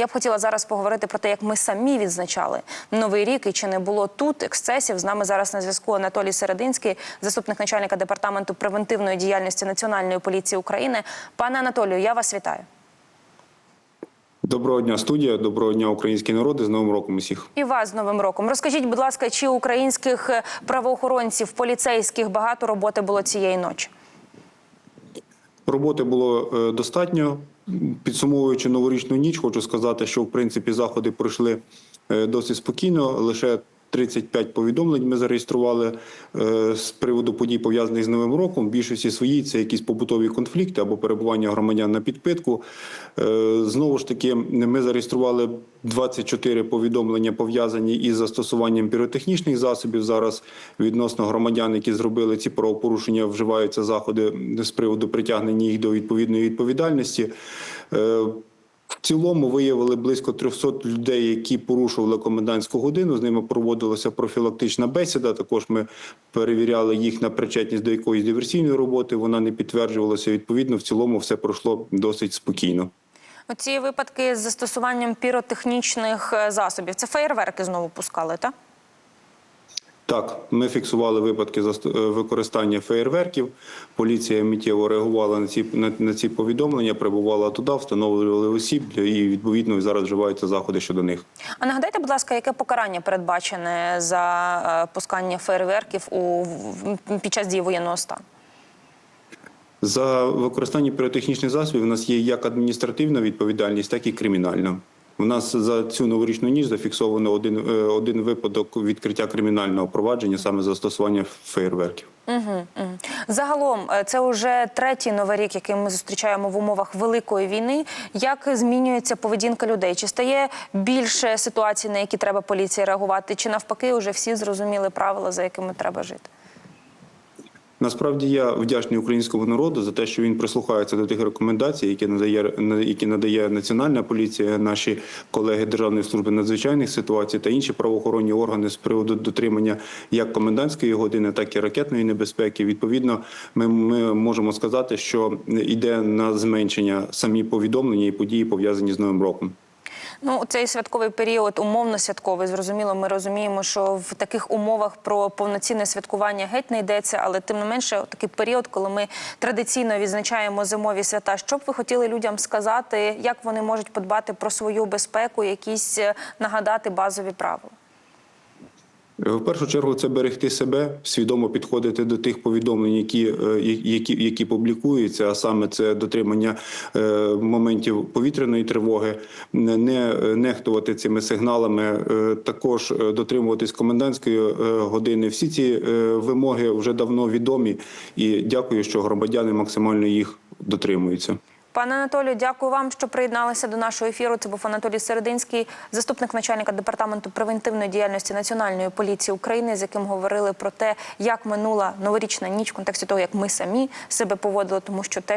Я б хотіла зараз поговорити про те, як ми самі відзначали новий рік і чи не було тут ексцесів. З нами зараз на зв'язку Анатолій Серединський, заступник начальника департаменту превентивної діяльності Національної поліції України. Пане Анатолію, я вас вітаю. Доброго дня, студія. Доброго дня, українські народи. З новим роком усіх. І вас з новим роком. Розкажіть, будь ласка, чи українських правоохоронців, поліцейських багато роботи було цієї ночі? Роботи було е, достатньо. Підсумовуючи новорічну ніч, хочу сказати, що в принципі заходи пройшли е, досить спокійно. Лише 35 повідомлень ми зареєстрували е, з приводу подій пов'язаних з новим роком. Більшості своїй це якісь побутові конфлікти або перебування громадян на підпитку. Е, Знову ж таки, ми зареєстрували 24 повідомлення пов'язані із застосуванням піротехнічних засобів. Зараз відносно громадян, які зробили ці правопорушення, вживаються заходи з приводу притягнення їх до відповідної відповідальності. Цілому виявили близько 300 людей, які порушували комендантську годину. З ними проводилася профілактична бесіда. Також ми перевіряли їх на причетність до якоїсь диверсійної роботи. Вона не підтверджувалася. Відповідно, в цілому все пройшло досить спокійно. Оці випадки з застосуванням піротехнічних е, засобів це феєрверки знову пускали, так? Так, ми фіксували випадки е, використання феєрверків. Поліція миттєво реагувала на ці на, на ці повідомлення, прибувала туди, встановлювали осіб і відповідно зараз вживаються заходи щодо них. А нагадайте, будь ласка, яке покарання передбачене за е, пускання фейерверків у під час дії воєнного стану? За використання піротехнічних засобів у нас є як адміністративна відповідальність, так і кримінальна. У нас за цю новорічну ніч зафіксовано один, е, один випадок відкриття кримінального провадження саме за застосування фейерверків. Угу, угу. Загалом, е, це вже третій новий рік, який ми зустрічаємо в умовах великої війни. Як змінюється поведінка людей? Чи стає більше ситуацій, на які треба поліції реагувати? Чи навпаки, вже всі зрозуміли правила, за якими треба жити? Насправді я вдячний українському народу за те, що він прислухається до тих рекомендацій, які надає які надає Національна поліція, наші колеги Державної служби надзвичайних ситуацій та інші правоохоронні органи з приводу дотримання як комендантської години, так і ракетної небезпеки. Відповідно, ми, ми можемо сказати, що йде на зменшення самі повідомлення і події пов'язані з новим роком. Ну, цей святковий період, умовно святковий. Зрозуміло, ми розуміємо, що в таких умовах про повноцінне святкування геть не йдеться, але тим не менше, такий період, коли ми традиційно відзначаємо зимові свята. Що б ви хотіли людям сказати, як вони можуть подбати про свою безпеку, якісь е, нагадати базові правила? В першу чергу це берегти себе, свідомо підходити до тих повідомлень, які, е, які, які публікуються, а саме це дотримання е, моментів повітряної тривоги, не не нехтувати цими сигналами, е, також е, дотримуватись комендантської е, години. Всі ці е, вимоги вже давно відомі, і дякую, що громадяни максимально їх дотримуються. Пане Анатолію, дякую вам, що приєдналися до нашого ефіру. Це був Анатолій Серединський, заступник начальника департаменту превентивної діяльності Національної поліції України, з яким говорили про те, як минула новорічна ніч в контексті того, як ми самі себе поводили, тому що те.